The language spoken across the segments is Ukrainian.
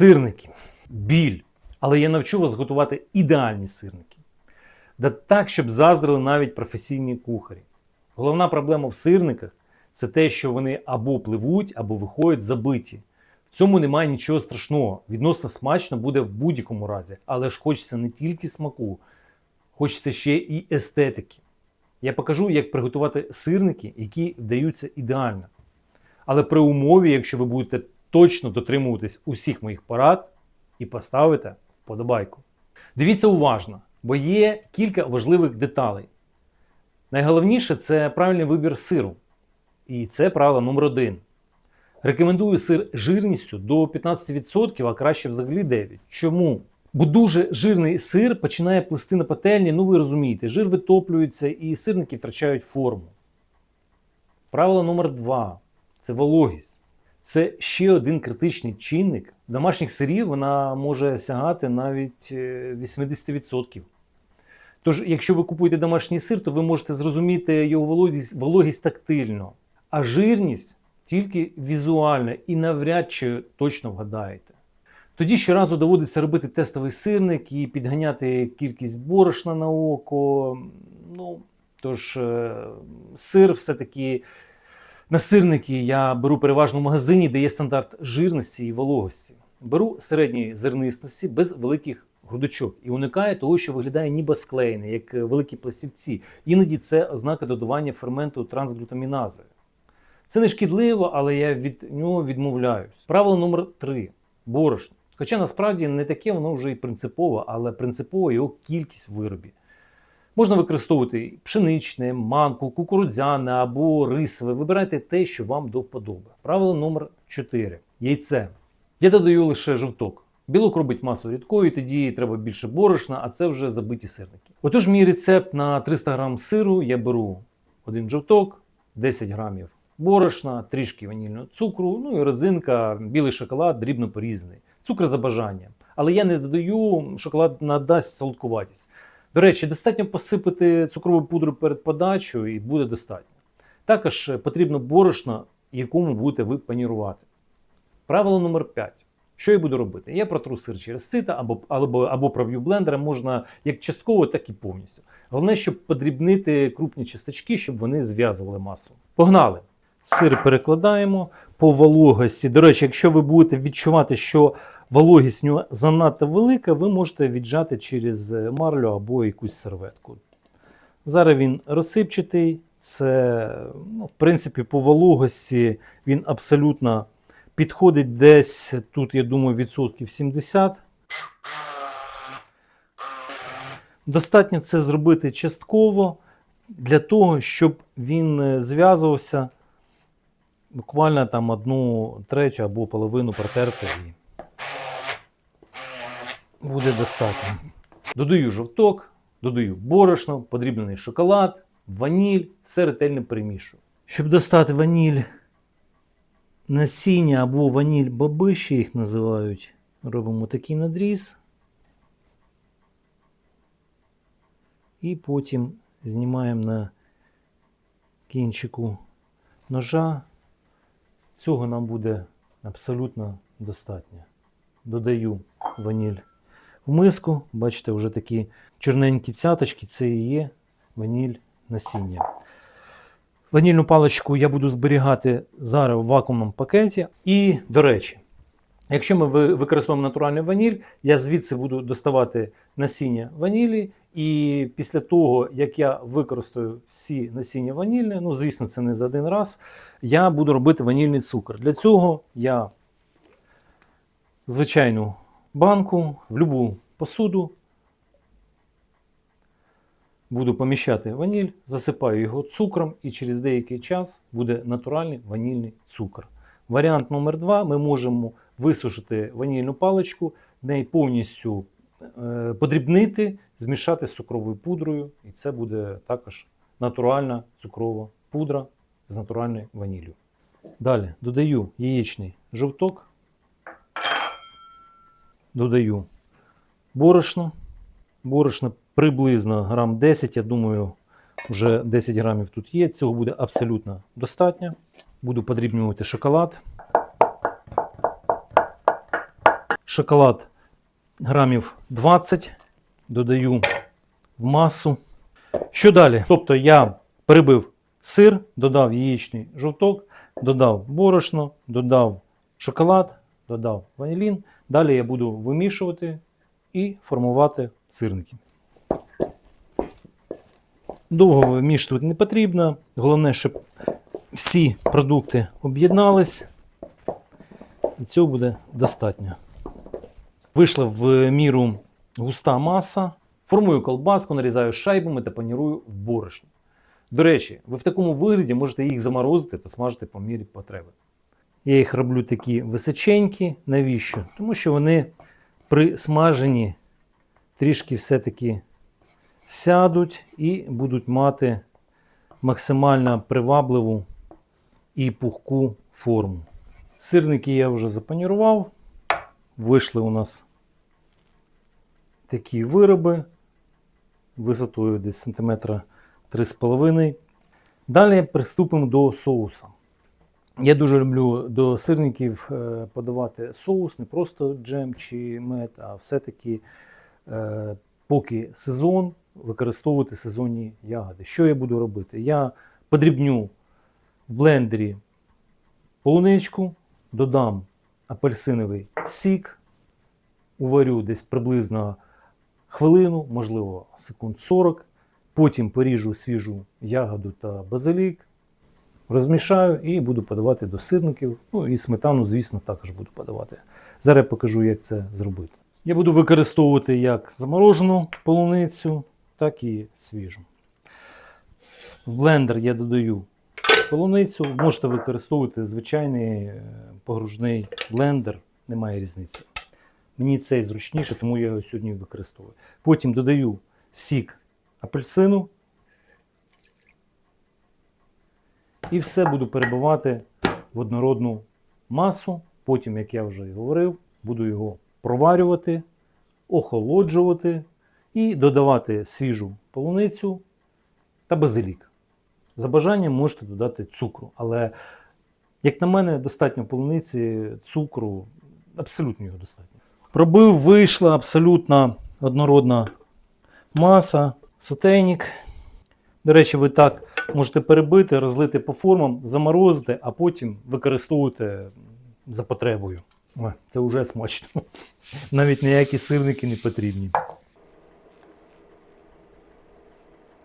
Сирники. Біль. Але я навчу вас готувати ідеальні сирники. Да так, щоб заздрили навіть професійні кухарі. Головна проблема в сирниках це те, що вони або пливуть, або виходять забиті. В цьому немає нічого страшного. Відносно смачно буде в будь-якому разі. Але ж хочеться не тільки смаку, хочеться ще і естетики. Я покажу, як приготувати сирники, які вдаються ідеально. Але при умові, якщо ви будете точно дотримуватись усіх моїх порад і поставите вподобайку. Дивіться уважно, бо є кілька важливих деталей. Найголовніше це правильний вибір сиру. І це правило номер один. Рекомендую сир жирністю до 15%, а краще взагалі 9%. Чому? Бо дуже жирний сир починає плисти на пательні, ну ви розумієте, жир витоплюється і сирники втрачають форму. Правило номер 2 це вологість. Це ще один критичний чинник. Домашніх сирів вона може сягати навіть е, 80%. Тож, якщо ви купуєте домашній сир, то ви можете зрозуміти його вологість, вологість тактильно, а жирність тільки візуально і навряд чи точно вгадаєте. Тоді щоразу доводиться робити тестовий сирник і підганяти кількість борошна на око. Ну, тож, е, сир все-таки на сирники я беру переважно в магазині, де є стандарт жирності і вологості. Беру середньої зернистості без великих грудочок і уникаю того, що виглядає ніби склеєне, як великі пластівці. Іноді це ознака додавання ферменту трансглютамінази. Це не шкідливо, але я від нього відмовляюсь. Правило номер 3 борошно. Хоча насправді не таке воно вже і принципове, але принципово його кількість в виробі. Можна використовувати пшеничне, манку, кукурудзяне або рисове. Вибирайте те, що вам до вподоби. Правило номер 4 яйце. Я додаю лише жовток. Білок робить масу рідкою, тоді треба більше борошна, а це вже забиті сирники. Отож, мій рецепт на 300 грам сиру я беру один жовток, 10 грамів борошна, трішки ванільного цукру, ну і родзинка, білий шоколад, дрібно порізаний. Цукор за бажанням. Але я не додаю, шоколад надасть солодкуватість. До речі, достатньо посипати цукрову пудру перед подачею і буде достатньо. Також е, потрібно борошно, якому будете ви панірувати. Правило номер 5. Що я буду робити? Я протру сир через сито або, або, або проб'ю блендером, можна як частково, так і повністю. Головне, щоб подрібнити крупні часточки, щоб вони зв'язували масу. Погнали! Сир перекладаємо по вологості. До речі, якщо ви будете відчувати, що вологість нього занадто велика, ви можете віджати через марлю або якусь серветку. Зараз він розсипчатий. Це, ну, в принципі, по вологості він абсолютно підходить десь тут, я думаю, відсотків 70. Достатньо це зробити частково для того, щоб він е, зв'язувався буквально там одну третю або половину протерти і буде достатньо. Додаю жовток, додаю борошно, подрібнений шоколад, ваніль, все ретельно перемішую. Щоб достати ваніль насіння або ваніль баби, ще їх називають, робимо такий надріз. І потім знімаємо на кінчику ножа. Цього нам буде абсолютно достатньо. Додаю ваніль в миску. Бачите, вже такі чорненькі цяточки це і є ваніль насіння. Ванільну паличку я буду зберігати зараз в вакуумному пакеті. І, до речі, якщо ми використовуємо натуральний ваніль, я звідси буду доставати насіння ванілі. І після того, як я використаю всі насіння ванільне, ну, звісно, це не за один раз, я буду робити ванільний цукор. Для цього я звичайну банку в будь-яку посуду буду поміщати ваніль, засипаю його цукром, і через деякий час буде натуральний ванільний цукор. Варіант номер два: ми можемо висушити ванільну паличку, неї повністю подрібнити, змішати з цукровою пудрою, і це буде також натуральна цукрова пудра з натуральною ваніллю. Далі додаю яєчний жовток, додаю борошно. Борошно приблизно грам 10, я думаю, вже 10 грамів тут є. Цього буде абсолютно достатньо. Буду подрібнювати шоколад. шоколад грамів 20, додаю в масу. Що далі? Тобто я перебив сир, додав яєчний жовток, додав борошно, додав шоколад, додав ванілін. Далі я буду вимішувати і формувати сирники. Довго вимішувати не потрібно. Головне, щоб всі продукти об'єднались. І цього буде достатньо. Вийшла в міру густа маса. Формую колбаску, нарізаю шайбами та панірую в борошні. До речі, ви в такому вигляді можете їх заморозити та смажити по мірі потреби. Я їх роблю такі височенькі. Навіщо? Тому що вони при смаженні трішки все-таки сядуть і будуть мати максимально привабливу і пухку форму. Сирники я вже запанірував. Вийшли у нас такі вироби висотою десь сантиметра 3,5. Далі приступимо до соуса. Я дуже люблю до сирників е, подавати соус, не просто джем чи мед, а все-таки, е, поки сезон, використовувати сезонні ягоди. Що я буду робити? Я подрібню в блендері полуничку, додам апельсиновий сік, уварю десь приблизно хвилину, можливо, секунд 40. Потім поріжу свіжу ягоду та базилік, розмішаю і буду подавати до сирників. Ну і сметану, звісно, також буду подавати. Зараз покажу, як це зробити. Я буду використовувати як заморожену полуницю, так і свіжу. В блендер я додаю полуницю. Можете використовувати звичайний е, погружний блендер, немає різниці. Мені цей зручніше, тому я його сьогодні використовую. Потім додаю сік апельсину. І все буду перебивати в однородну масу. Потім, як я вже і говорив, буду його проварювати, охолоджувати і додавати свіжу полуницю та базилік. За бажанням можете додати цукру. Але, як на мене, достатньо полуниці, цукру, абсолютно його достатньо. Пробив, вийшла абсолютно однородна маса, сотейник. До речі, ви так можете перебити, розлити по формам, заморозити, а потім використовувати за потребою. Це вже смачно. Навіть ніякі сирники не потрібні.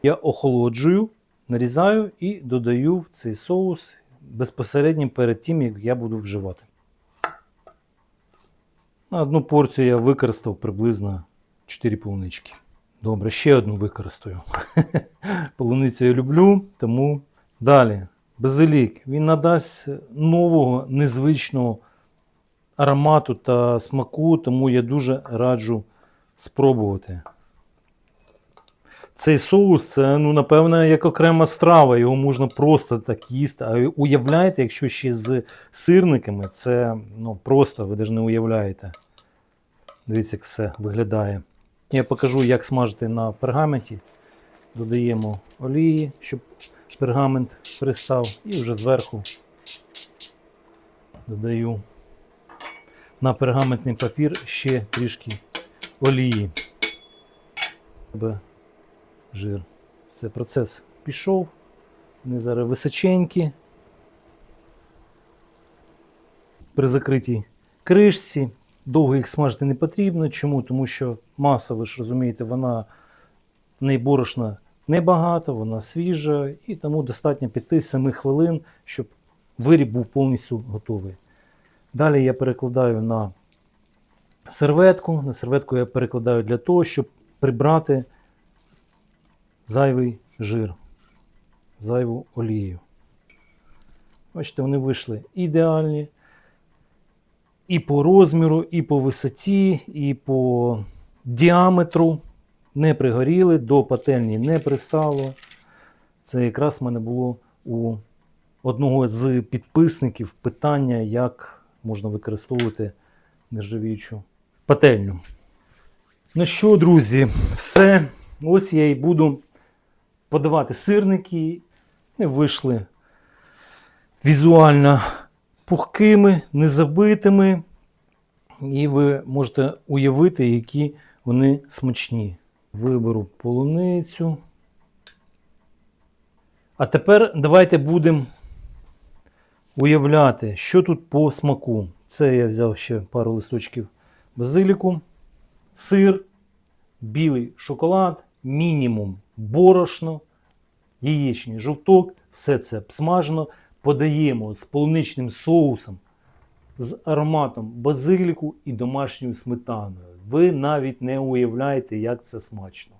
Я охолоджую, нарізаю і додаю в цей соус безпосередньо перед тим, як я буду вживати. На одну порцію я використав приблизно 4 полунички. Добре, ще одну використаю. Полуницю я люблю, тому далі. Базилік. Він надасть нового незвичного аромату та смаку, тому я дуже раджу спробувати. Цей соус це, ну, напевно, як окрема страва, його можна просто так їсти. А уявляєте, якщо ще з сирниками, це ну, просто ви навіть не уявляєте. Дивіться, як все виглядає. Я покажу, як смажити на пергаменті. Додаємо олії, щоб пергамент пристав, і вже зверху додаю на пергаментний папір ще трішки олії. Жир. Все, процес пішов. Вони зараз височенькі. При закритій кришці. Довго їх смажити не потрібно. Чому? Тому що маса, ви ж розумієте, вона не борошна небагато, вона свіжа, і тому достатньо 5-7 хвилин, щоб виріб був повністю готовий. Далі я перекладаю на серветку. На серветку я перекладаю для того, щоб прибрати зайвий жир, зайву олію. Бачите, вони вийшли ідеальні. І по розміру, і по висоті, і по діаметру не пригоріли, до пательні не пристало. Це якраз в мене було у одного з підписників питання, як можна використовувати нержавіючу пательню. Ну що, друзі, все. Ось я і буду подавати сирники. І вийшли візуально пухкими, незабитими. І ви можете уявити, які вони смачні. Виберу полуницю. А тепер давайте будемо уявляти, що тут по смаку. Це я взяв ще пару листочків базиліку, сир, білий шоколад, мінімум борошно, яєчний жовток, все це обсмажено. Подаємо з полуничним соусом, з ароматом базиліку і домашньою сметаною. Ви навіть не уявляєте, як це смачно.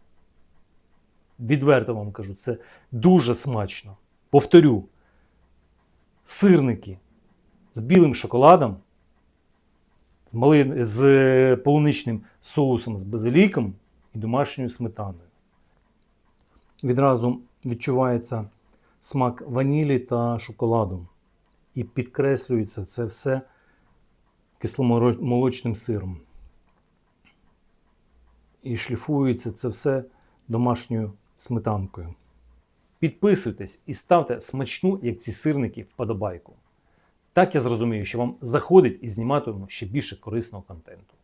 Відверто вам кажу, це дуже смачно. Повторю, сирники з білим шоколадом, з, е, полуничним соусом з базиліком і домашньою сметаною. Відразу відчувається смак ванілі та шоколаду. І підкреслюється це все кисломолочним сиром. І шліфується це все домашньою сметанкою. Підписуйтесь і ставте смачну, як ці сирники, вподобайку. Так я зрозумію, що вам заходить і зніматимемо ще більше корисного контенту.